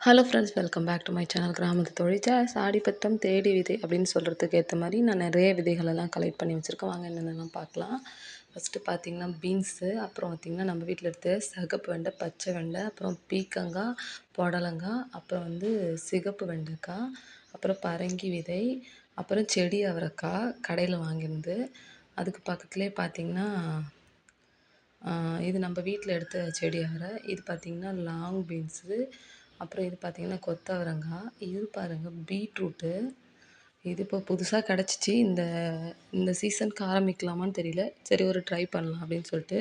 Hello friends welcome back to my channel கிராமத்து தொழிற்சா சாடிப்பத்தம் தேடி விதை அப்படின்னு சொல்கிறதுக்கு ஏற்ற மாதிரி நான் நிறைய விதைகளெல்லாம் கலெக்ட் பண்ணி வச்சுருக்கேன். வாங்க என்னென்னலாம் பார்க்கலாம். ஃபஸ்ட்டு பார்த்திங்கன்னா பீன்ஸு அப்புறம் பார்த்திங்கன்னா நம்ம வீட்டில் எடுத்த சகப்பு வெண்டை பச்சை வெண்டை அப்புறம் பீக்கங்காய் புடலங்காய் அப்புறம் வந்து சிகப்பு வெண்டைக்காய் அப்புறம் பரங்கி விதை அப்புறம் செடி அவரைக்காய் கடையில் வாங்கியிருந்து அதுக்கு பக்கத்துலேயே பார்த்திங்கன்னா இது நம்ம வீட்டில் எடுத்த செடி அவரை. இது பார்த்திங்கன்னா லாங் பீன்ஸு அப்புறம் இது பார்த்திங்கன்னா கொத்தவரங்காய் இது பாருங்கள் பீட்ரூட்டு. இது இப்போ புதுசாக கிடச்சிச்சி. இந்த இந்த சீசனுக்கு ஆரம்பிக்கலாமான்னு தெரியல. சரி ஒரு ட்ரை பண்ணலாம் அப்படின்னு சொல்லிட்டு.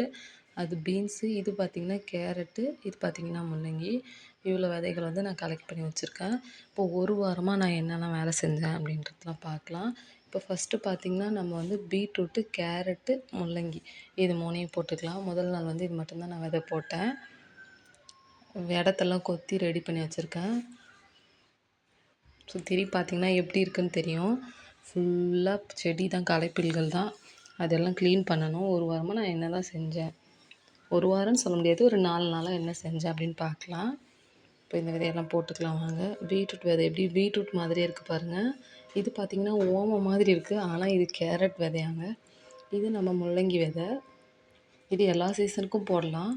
அது பீன்ஸு இது பார்த்திங்கன்னா கேரட்டு இது பார்த்திங்கன்னா முள்ளங்கி. இவ்வளோ விதைகள் வந்து நான் கலெக்ட் பண்ணி வச்சுருக்கேன். இப்போ ஒரு வாரமாக நான் என்னென்ன வேலை செஞ்சேன் அப்படின்றதெல்லாம் பார்க்கலாம். இப்போ ஃபஸ்ட்டு பார்த்திங்கன்னா நம்ம வந்து பீட்ரூட்டு கேரட்டு முள்ளங்கி இது மூணையும் போட்டுக்கலாம். முதல் நாள் வந்து இது மட்டும்தான் நான் விதை போட்டேன். இடத்தெல்லாம் கொத்தி ரெடி பண்ணி வச்சுருக்கேன். சுற்றி பார்த்திங்கன்னா எப்படி இருக்குன்னு தெரியும். ஃபுல்லாக செடி தான் களைப்பில்கள் தான். அதெல்லாம் க்ளீன் பண்ணணும். ஒரு வாரமாக நான் என்ன தான் செஞ்சேன். ஒரு வாரம்னு சொல்ல முடியாது. ஒரு நாலு நாளாக என்ன செஞ்சேன் அப்படின்னு பார்க்கலாம். இப்போ இந்த விதையெல்லாம் போட்டுக்கலாம் வாங்க. பீட்ரூட் விதை எப்படி? பீட்ரூட் மாதிரியே இருக்குது பாருங்கள் இது பார்த்திங்கன்னா ஓமம் மாதிரி இருக்குது ஆனால் இது கேரட் விதையாங்க. இது நம்ம முள்ளங்கி விதை. இது எல்லா சீசனுக்கும் போடலாம்.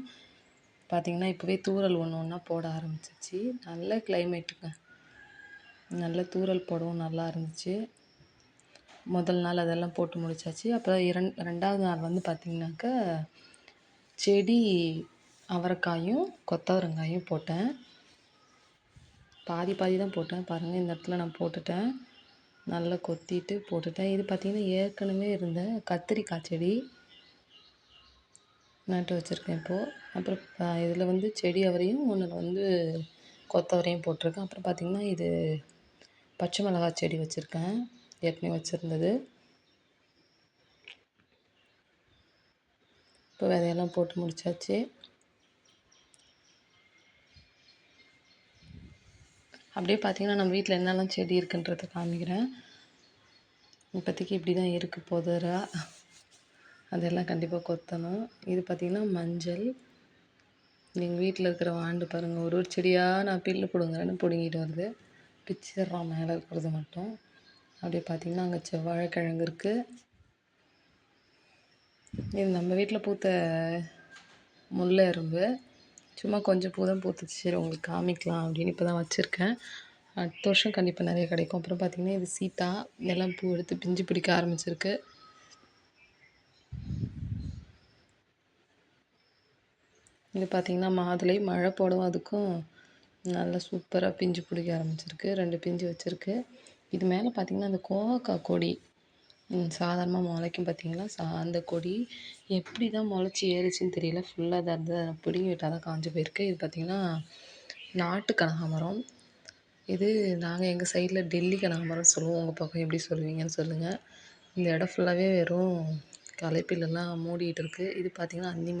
பார்த்திங்கன்னா இப்போவே தூறல் ஒன்று ஒன்றா போட ஆரம்பிச்சிச்சு நல்ல கிளைமேட்டுங்க நல்ல தூறல் போடவும் நல்லா இருந்துச்சு. முதல் நாள் அதெல்லாம் போட்டு முடிச்சாச்சு. அப்புறம் இரண் ரெண்டாவது நாள் வந்து பார்த்திங்கனாக்கா செடி அவரைக்காயும் கொத்தவரங்காயும் போட்டேன். பாதி பாதி தான் போட்டேன். பாருங்கள் இந்த இடத்துல நான் போட்டுட்டேன். நல்லா கொத்திட்டு போட்டுட்டேன். இது பார்த்திங்கன்னா ஏற்கனவே இருந்த கத்திரிக்காய் செடி. நட்டு வச்சுருக்கேன் இப்போது அப்புறம் இதில் வந்து செடி அவரையும் ஒன்றில் வந்து கொத்தவரையும் போட்டிருக்கேன். அப்புறம் பார்த்திங்கன்னா இது பச்சை மிளகா செடி வச்சுருக்கேன். ஏற்கனவே வச்சுருந்தது. இப்போ விதையெல்லாம் போட்டு முடித்தாச்சு அப்படியே பார்த்திங்கன்னா நம்ம வீட்டில் என்னெல்லாம் செடி இருக்குன்றதை காமிக்கிறேன். இப்போதைக்கு இப்படி தான் இருக்குது போதராக அதெல்லாம் கண்டிப்பாக கொத்தணும். இது பார்த்திங்கன்னா மஞ்சள். எங்கள் வீட்டில் இருக்கிற வாண்டு பாருங்கள் ஒரு ஒரு செடியாக நான் பில்லு பிடுங்குறேன்னு பிடுங்கிட்டு வருது. பிச்சிடுறான் மேலே இருக்கிறது மட்டும். அப்படியே பார்த்திங்கன்னா அங்கே செவ்வாழைக்கிழங்கு இருக்குது இது நம்ம வீட்டில் பூத்த முல்லை எறும்பு சும்மா கொஞ்சம் பூ தான் பூத்துச்சு. சரி உங்களுக்கு காமிக்கலாம் அப்படின்னு இப்போ தான் வச்சுருக்கேன். அடுத்த வருஷம் கண்டிப்பாக நிறைய கிடைக்கும். அப்புறம் பார்த்திங்கன்னா இது சீத்தா. எல்லாம் பூ எடுத்து பிஞ்சு பிடிக்க ஆரம்பிச்சிருக்கு. இது பார்த்திங்கன்னா மாதுளை மழை போடவும் அதுக்கும் நல்லா சூப்பராக பிஞ்சு பிடிக்க ஆரம்பிச்சிருக்கு. ரெண்டு பிஞ்சு வச்சுருக்கு. இது மேலே பார்த்திங்கன்னா அந்த கோவக்காய் கொடி. சாதாரணமாக முளைக்கும் பார்த்திங்களா சா அந்த கொடி எப்படி தான் முளைச்சி ஏறுச்சின்னு தெரியல. ஃபுல்லாக இதாக இருந்தது அதை பிடுங்கி விட்டால் தான் காஞ்சி போயிருக்கு. இது பார்த்திங்கன்னா நாட்டு கனகாமரம். இது நாங்கள் எங்கள் சைடில் டெல்லி கனகாமரம் சொல்லுவோம். உங்கள் பக்கம் எப்படி சொல்லுவீங்கன்னு சொல்லுங்கள் இந்த இடம் ஃபுல்லாகவே வெறும் களைப்பிலெல்லாம் மூடிகிட்டு இருக்குது இது பார்த்திங்கன்னா அந்தி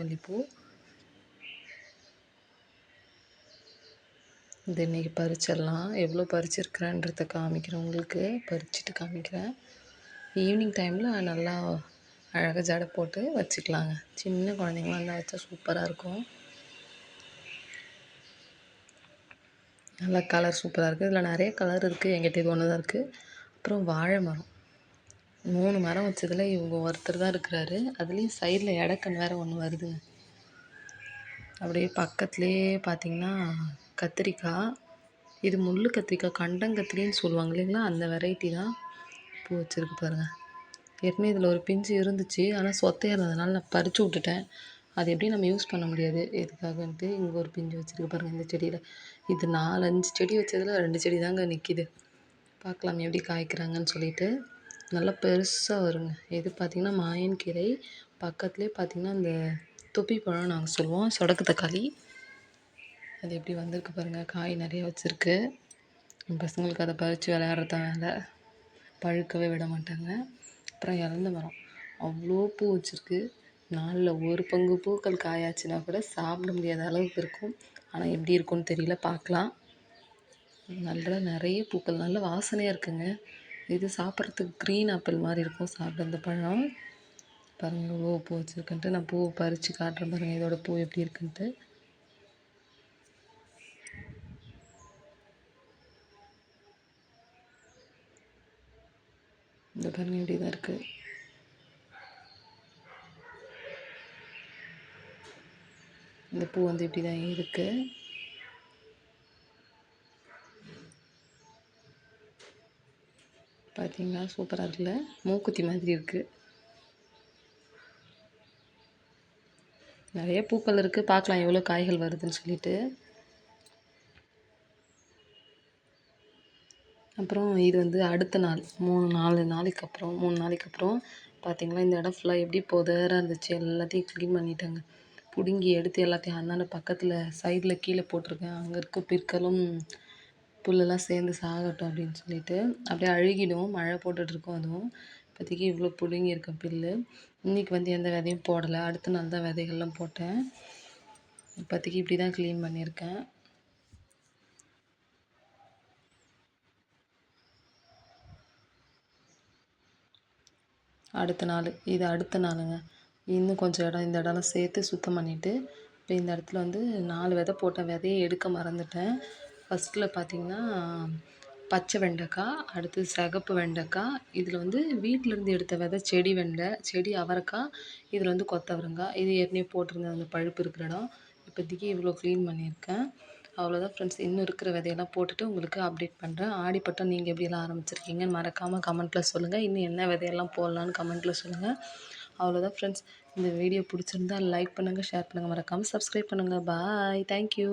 இது இன்றைக்கி பறிச்சிடலாம் எவ்வளோ பறிச்சிருக்கிறேன்றத காமிக்கிறேன் உங்களுக்கு. பறிச்சுட்டு காமிக்கிறேன். ஈவினிங் டைமில் நல்லா அழகாக ஜடை போட்டு வச்சுக்கலாங்க. சின்ன குழந்தைங்களாம் இருந்தால் வச்சா சூப்பராக இருக்கும். நல்லா கலர் சூப்பராக இருக்குது இதில் நிறைய கலர் இருக்குது எங்கிட்ட இது ஒன்று தான் இருக்குது அப்புறம் வாழை மரம். மூணு மரம் வச்சதில் இவங்க ஒருத்தர் தான் இருக்கிறாரு. அதுலேயும் சைடில் இடக்கன் வேறு ஒன்று வருதுங்க. அப்படியே பக்கத்துலேயே பார்த்திங்கன்னா கத்திரிக்காய். இது முள் கத்திரிக்காய் கண்டங்கத்திரின்னு சொல்லுவாங்க இல்லைங்களா? அந்த வெரைட்டி தான் பூ வச்சுருக்கு பாருங்கள் ஏற்கனவே இதில் ஒரு பிஞ்சு இருந்துச்சு. ஆனால் சொத்தையாக இருந்ததுனால நான் பறித்து விட்டுட்டேன். அது எப்படி நம்ம யூஸ் பண்ண முடியாது? எதுக்காகன்ட்டு இங்கே ஒரு பிஞ்சு வச்சுருக்கு பாருங்கள் இந்த செடியில். இது நாலஞ்சு செடி வச்சதில் ரெண்டு செடி தாங்க நிற்கிது பார்க்கலாம் எப்படி காய்க்கிறாங்கன்னு சொல்லிட்டு. நல்லா பெருசாக வருங்க. இது பார்த்திங்கன்னா மாயன் கீரை. பக்கத்துலேயே பார்த்திங்கன்னா இந்த தொப்பி பழம் நாங்கள் சொல்லுவோம். சொடக்கு தக்காளி. அது எப்படி வந்திருக்கு பாருங்கள் காய் நிறைய வச்சுருக்கு. பசங்களுக்கு அதை பறித்து விளையாடுறது வேலை பழுக்கவே விட மாட்டாங்க. அப்புறம் இறந்த மரம். அவ்வளோ பூ வச்சுருக்கு. நாளில் ஒரு பங்கு பூக்கள் காயாச்சுன்னா கூட சாப்பிட முடியாத அளவுக்கு இருக்கும். ஆனால் எப்படி இருக்கும்னு தெரியல. பார்க்கலாம். நல்லா நிறைய பூக்கள். நல்ல வாசனையாக இருக்குங்க. இது சாப்பிட்றதுக்கு க்ரீன் ஆப்பிள் மாதிரி இருக்கும். சாப்பிட அந்த பழம். பாருங்கள் இவ்வளோ பூ வச்சுருக்குன்ட்டு. நான் பூவை பறித்து காட்டுறேன் பாருங்கள் இதோட பூ எப்படி இருக்குன்ட்டு. இந்த பாருங்க இப்படி தான் இருக்குது இந்த பூ வந்து இப்படி தான் இருக்குது பார்த்தீங்களா சூப்பராக இருக்குல்ல? மூக்குத்தி மாதிரி இருக்குது நிறைய பூக்கள் இருக்குது பார்க்கலாம் எவ்வளோ காய்கள் வருதுன்னு சொல்லிட்டு. அப்புறம் இது வந்து அடுத்த நாள் மூணு நாலு நாளைக்கு அப்புறம் மூணு நாளைக்கு அப்புறம் பார்த்திங்களா இந்த இடம் ஃபுல்லாக எப்படி புதராக இருந்துச்சு எல்லாத்தையும் க்ளீன் பண்ணிட்டாங்க. பிடுங்கி எடுத்து எல்லாத்தையும் அந்தாண்ட பக்கத்தில் சைடில் கீழே போட்டிருக்கேன். அங்கே இருக்க பிற்களும் புல்லெல்லாம் சேர்ந்து சாகட்டும் அப்படின்னு சொல்லிட்டு அப்படியே அழுகிடும் மழை போட்டுட்ருக்கோம் அதுவும். இப்போதைக்கு இவ்வளோ பிடுங்கி இருக்க புல்லு. இன்றைக்கி வந்து எந்த விதையும் போடலை. அடுத்த நாள் தான் விதைகள்லாம் போட்டேன். இப்போதைக்கு இப்படி தான் க்ளீன் பண்ணியிருக்கேன். அடுத்த நாள். இது அடுத்த நாளுங்க. இன்னும் கொஞ்சம் இடம் இந்த இடம்லாம் சேர்த்து சுத்தம் பண்ணிவிட்டு இப்போ இந்த இடத்துல வந்து நாலு விதை போட்டேன் விதையை எடுக்க மறந்துட்டேன். ஃபஸ்ட்டில் பார்த்தீங்கன்னா பச்சை வெண்டைக்காய் அடுத்து சிகப்பு வெண்டைக்காய் இதில் வந்து வீட்டிலேருந்து எடுத்த விதை செடி வெண்டை செடி அவரைக்காய் இதில் வந்து கொத்தவரங்காய் இது ஏற்கனவே போட்டிருந்தேன் அந்த பழுப்பு இருக்கிற இடம். இப்போதைக்கு இவ்வளோ க்ளீன் பண்ணியிருக்கேன். அவ்வளோதான் ஃப்ரெண்ட்ஸ் இன்னும் இருக்கிற விதையெல்லாம் போட்டுட்டு உங்களுக்கு அப்டேட் பண்ணுறேன் ஆடிப்பட்டம் நீங்கள் எப்படியெல்லாம் ஆரம்பிச்சிருக்கீங்கன்னு மறக்காமல் கமெண்ட்டில் சொல்லுங்கள் இன்னும் என்ன விதையெல்லாம் போடலான்னு கமெண்ட்டில் சொல்லுங்கள் அவ்வளோதான் ஃப்ரெண்ட்ஸ் இந்த வீடியோ பிடிச்சிருந்தா லைக் பண்ணுங்கள் ஷேர் பண்ணுங்கள் மறக்காமல் சப்ஸ்கிரைப் பண்ணுங்கள் பாய் தேங்க்யூ